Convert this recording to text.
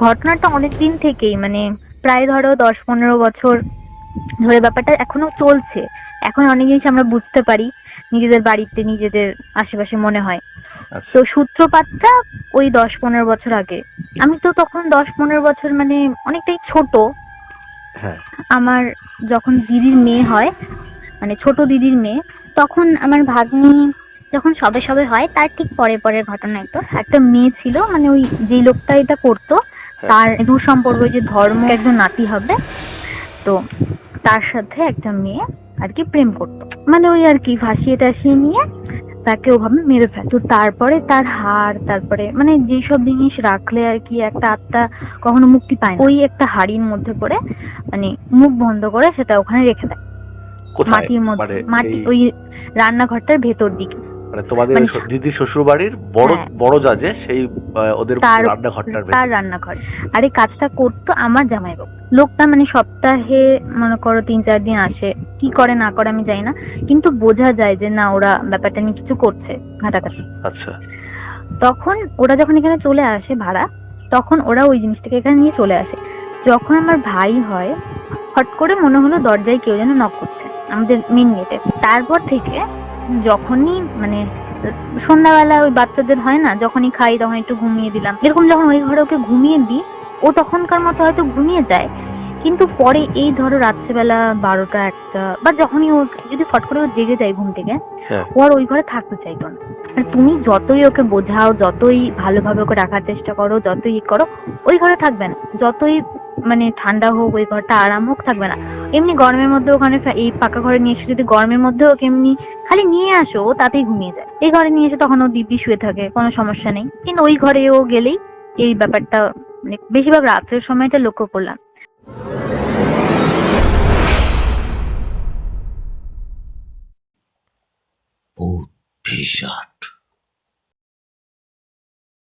ঘটনাটা অনেক দিন থেকেই মানে প্রায় ধরো দশ পনেরো বছর ধরে ব্যাপারটা এখনও চলছে। এখন অনেক জিনিস আমরা বুঝতে পারি নিজেদের বাড়িতে নিজেদের আশেপাশে মনে হয়। আচ্ছা। তো সূত্রপাতটা ওই দশ পনেরো বছর আগে। আমি তো তখন দশ পনেরো বছর মানে অনেকটাই ছোট। হ্যাঁ। আমার যখন দিদির মেয়ে হয় মানে ছোট দিদির মেয়ে তখন আমার ভাগ্নি যখন সবে সবে হয় তার ঠিক পরে পরের ঘটনা একটু। একটা মেয়ে ছিল মানে ওই যে লোকটা এটা করতো তার দূর সম্পর্ক যে ধর্ম একজন নাতি হবে তো তার সাথে একটা মেয়ে আর কি প্রেম করতো। মানে ওই আর কি ফাঁসিয়ে টাসিয়ে নিয়ে তাকে ওভাবে মেরে ফেলতো তারপরে তার হাড় তারপরে মানে যেসব জিনিস রাখলে আর কি একটা আত্মা কখনো মুক্তি পায় না ওই একটা হাড়ির মধ্যে করে মানে মুখ বন্ধ করে সেটা ওখানে রেখে দেয়। মাটির মধ্যে মানে মাটি ওই রান্নাঘরটার ভেতর দিকে। মানে তোমাদের মানে- দিদির শ্বশুর বাড়ির বড় হ্যাঁ। বড় সেই ওদের তার রান্নাঘরটার তার ভেতরে। রান্নাঘর। আর এই কাজটা করতো আমার জামাইবাবু। লোকটা মানে সপ্তাহে মনে করো তিন চার দিন আসে। কি করে না করে আমি জানি না। কিন্তু বোঝা যায় যে না ওরা ব্যাপারটা নিয়ে কিছু করছে ঘাটাঘাটি। আচ্ছা। তখন ওরা যখন এখানে চলে আসে ভাড়া তখন ওরা ওই জিনিসটাকে এখানে নিয়ে চলে আসে। যখন আমার ভাই হয় হট করে মনে হলো দরজায় কেউ যেন নক করছে আমাদের মেন গেটে তারপর থেকে যখনই মানে সন্ধ্যাবেলা ওই বাচ্চাদের হয় না যখনই খাই তখন একটু ঘুমিয়ে দিলাম। এরকম যখন ওই ঘরে ওকে ঘুমিয়ে দিই ও তখনকার মতো হয়তো ঘুমিয়ে যায় কিন্তু পরে এই ধরো রাত্রেবেলা বারোটা একটা বা যখনই ও যদি ফট করে ও জেগে যায় ঘুম থেকে হ্যাঁ। ও আর ওই ঘরে থাকতে চাইতো না। আর তুমি যতই ওকে বোঝাও যতই ভালোভাবে ওকে রাখার চেষ্টা করো যতই ই করো ওই ঘরে থাকবে না। যতই মানে ঠান্ডা হোক, ওই ঘরটা আরাম হোক, থাকবে না। এমনি গরমের মধ্যে ওখানে এই পাকা ঘরে নিয়ে এসে যদি গরমের মধ্যে ওকে এমনি খালি নিয়ে আসো, ও তাতেই ঘুমিয়ে যায়। এই ঘরে নিয়ে এসে তখন ও দিব্যি শুয়ে থাকে, কোনো সমস্যা নেই। কিন্তু ওই ঘরে ও গেলেই এই ব্যাপারটা মানে বেশিরভাগ রাত্রের সময়টা লক্ষ্য করলাম। ভূত পিশাচ